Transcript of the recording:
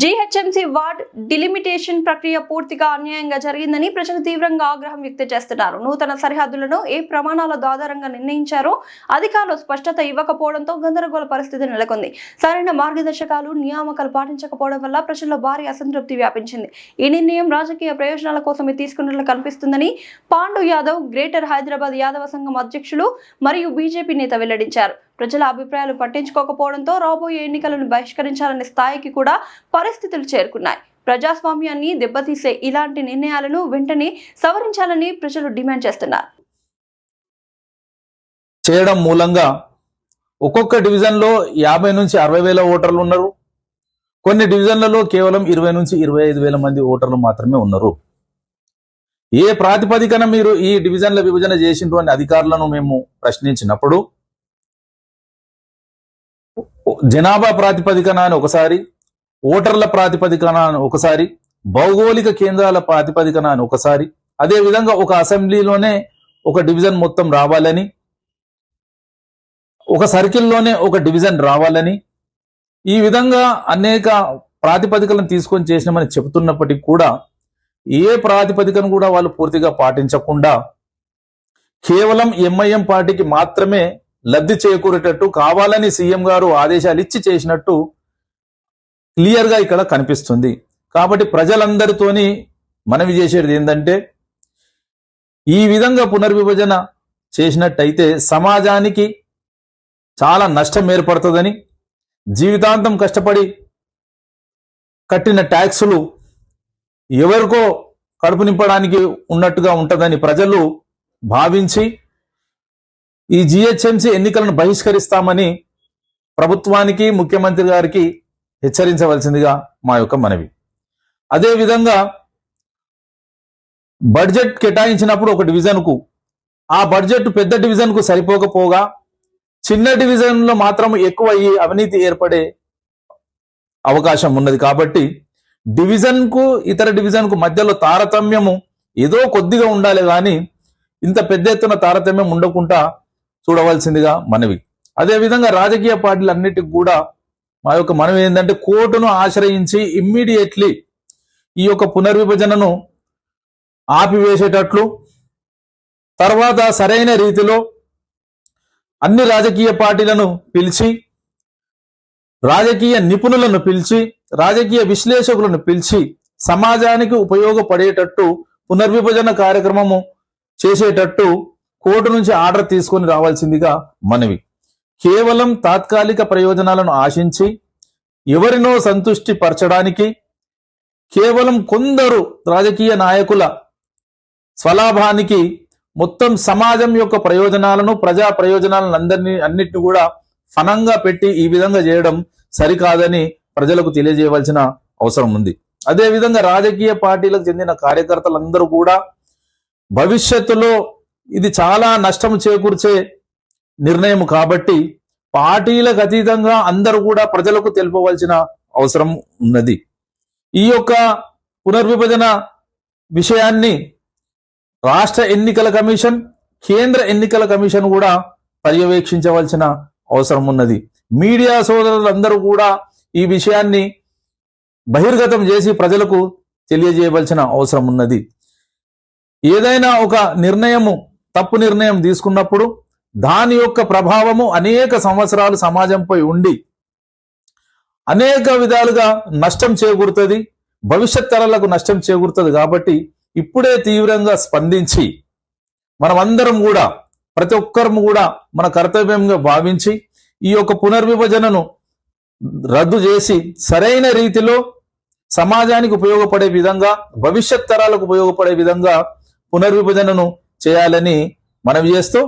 GHMC ward delimitation ప్రక్రియ పూర్తిగా అన్యాయంగా జరిగిందని ప్రజలు తీవ్రంగా ఆగ్రహం వ్యక్తం చేస్తున్నారు. నూతన సరిహద్దులను ఏ ప్రమాణాల ఆధారంగా నిర్ణయించారో అధికారులు స్పష్టత ఇవ్వకపోవడంతో గందరగోళ పరిస్థితి నెలకొంది. సరైన మార్గదర్శకాలు నియామకాలు పాటించకపోవడం వల్ల ప్రజల్లో భారీ అసంతృప్తి వ్యాపించింది. ఈ నిర్ణయం రాజకీయ ప్రయోజనాల కోసమే తీసుకున్నట్లు కనిపిస్తుందని పాండు యాదవ్ గ్రేటర్ హైదరాబాద్ యాదవ సంఘం అధ్యక్షులు మరియు బీజేపీ నేత వెల్లడించారు. ప్రజల అభిప్రాయాలు పట్టించుకోకపోవడంతో రాబోయే ఎన్నికలను బహిష్కరించాలనే స్థాయికి కూడా పరిస్థితులు చేరుకున్నాయి. ప్రజాస్వామ్యాన్ని దెబ్బతీసే ఇలాంటి నిర్ణయాలను వెంటనే సవరించాలని ప్రజలు డిమాండ్ చేస్తున్నారు. చేయడం మూలంగా ఒక్కొక్క డివిజన్లో యాభై నుంచి అరవై వేల ఓటర్లు ఉన్నారు. కొన్ని డివిజన్లలో కేవలం ఇరవై నుంచి ఇరవై ఐదు వేల మంది ఓటర్లు మాత్రమే ఉన్నారు. ఏ ప్రాతిపదికన మీరు ఈ డివిజన్ల విభజన చేసినటువంటి అధికారులను మేము ప్రశ్నించినప్పుడు జనాభా ప్రాతిపదికన అని ఒకసారి ఓటర్ల ప్రాతిపదికన అని ఒకసారి భౌగోళిక కేంద్రాల ప్రాతిపదికన అని ఒకసారి అదేవిధంగా ఒక అసెంబ్లీలోనే ఒక డివిజన్ మొత్తం రావాలని ఒక సర్కిల్లోనే ఒక డివిజన్ రావాలని ఈ విధంగా అనేక ప్రాతిపదికలను తీసుకొని చేసినామని చెబుతున్నప్పటికీ కూడా ఏ ప్రాతిపదికను కూడా వాళ్ళు పూర్తిగా పాటించకుండా కేవలం ఎంఐఎం పార్టీకి మాత్రమే లబ్ధి చేకూరేటట్టు కావాలని సీఎం గారు ఆదేశాలు ఇచ్చి చేసినట్టు క్లియర్గా ఇక్కడ కనిపిస్తుంది. కాబట్టి ప్రజలందరితోని మనవి చేసేది ఏంటంటే ఈ విధంగా పునర్విభజన చేసినట్టయితే సమాజానికి చాలా నష్టం ఏర్పడుతుందని జీవితాంతం కష్టపడి కట్టిన ట్యాక్సులు ఎవరికో కడుపు నింపడానికి ఉన్నట్టుగా ఉంటుందని ప్రజలు భావించి ఈ జిహెచ్ఎంసీ ఎన్నికలను బహిష్కరిస్తామని ప్రభుత్వానికి ముఖ్యమంత్రి గారికి హెచ్చరించవలసిందిగా మా యొక్క మనవి. అదేవిధంగా బడ్జెట్ కేటాయించినప్పుడు ఒక డివిజన్కు ఆ బడ్జెట్ పెద్ద డివిజన్కు సరిపోకపోగా చిన్న డివిజన్లో మాత్రం ఎక్కువ అయ్యి అవినీతి ఏర్పడే అవకాశం ఉన్నది కాబట్టి డివిజన్కు ఇతర డివిజన్కు మధ్యలో తారతమ్యము ఏదో కొద్దిగా ఉండాలి కానీ ఇంత పెద్ద ఎత్తున తారతమ్యం ఉండకుండా చూడవలసిందిగా మనవి. అదే విధంగా రాజకీయ పార్టీలు అన్నిటికి కూడా మా యొక్క మనవి ఏంటంటే కోర్టును ఆశ్రయించి ఇమ్మీడియట్లీ ఈ యొక్క పునర్విభజనను ఆపివేసేటట్లు తర్వాత సరైన రీతిలో అన్ని రాజకీయ పార్టీలను పిలిచి రాజకీయ నిపుణులను పిలిచి రాజకీయ విశ్లేషకులను పిలిచి సమాజానికి ఉపయోగపడేటట్టు పునర్విభజన కార్యక్రమము చేసేటట్టు కోర్టు నుంచి ఆర్డర్ తీసుకొని రావాల్సిందిగా మనవి. కేవలం తాత్కాలిక ప్రయోజనాలను ఆశించి ఎవరినో సంతుష్టి పరచడానికి కేవలం కొందరు రాజకీయ నాయకుల స్వలాభానికి మొత్తం సమాజం యొక్క ప్రయోజనాలను ప్రజా ప్రయోజనాలను అందరినీ అన్నిటిని కూడా ఫనంగా పెట్టి ఈ విధంగా చేయడం సరికాదని ప్రజలకు తెలియజేయవలసిన అవసరం ఉంది. అదే విధంగా రాజకీయ పార్టీలకు చెందిన కార్యకర్తలందరూ కూడా భవిష్యత్తులో ఇది చాలా నష్టం చేకూర్చే నిర్ణయం కాబట్టి పార్టీలకు అతీతంగా అందరూ కూడా ప్రజలకు తెలుపవలసిన అవసరం ఉన్నది. ఈ యొక్క పునర్విభజన విషయాన్ని రాష్ట్ర ఎన్నికల కమిషన్ కేంద్ర ఎన్నికల కమిషన్ కూడా పర్యవేక్షించవలసిన అవసరం ఉన్నది. మీడియా సోదరులందరూ కూడా ఈ విషయాన్ని బహిర్గతం చేసి ప్రజలకు తెలియజేయవలసిన అవసరం ఉన్నది. ఏదైనా ఒక నిర్ణయము తప్పు నిర్ణయం తీసుకున్నప్పుడు దాని యొక్క ప్రభావము అనేక సంవత్సరాలు సమాజంపై ఉండి అనేక విధాలుగా నష్టం చేకూరుతుంది భవిష్యత్ తరాలకు నష్టం చేకూరుతుంది కాబట్టి ఇప్పుడే తీవ్రంగా స్పందించి మనమందరం కూడా ప్రతి ఒక్కరం కూడా మన కర్తవ్యంగా భావించి ఈ యొక్క పునర్విభజనను రద్దు చేసి సరైన రీతిలో సమాజానికి ఉపయోగపడే విధంగా భవిష్యత్ తరాలకు ఉపయోగపడే విధంగా పునర్విభజనను చేయాలని మనవి చేస్తూ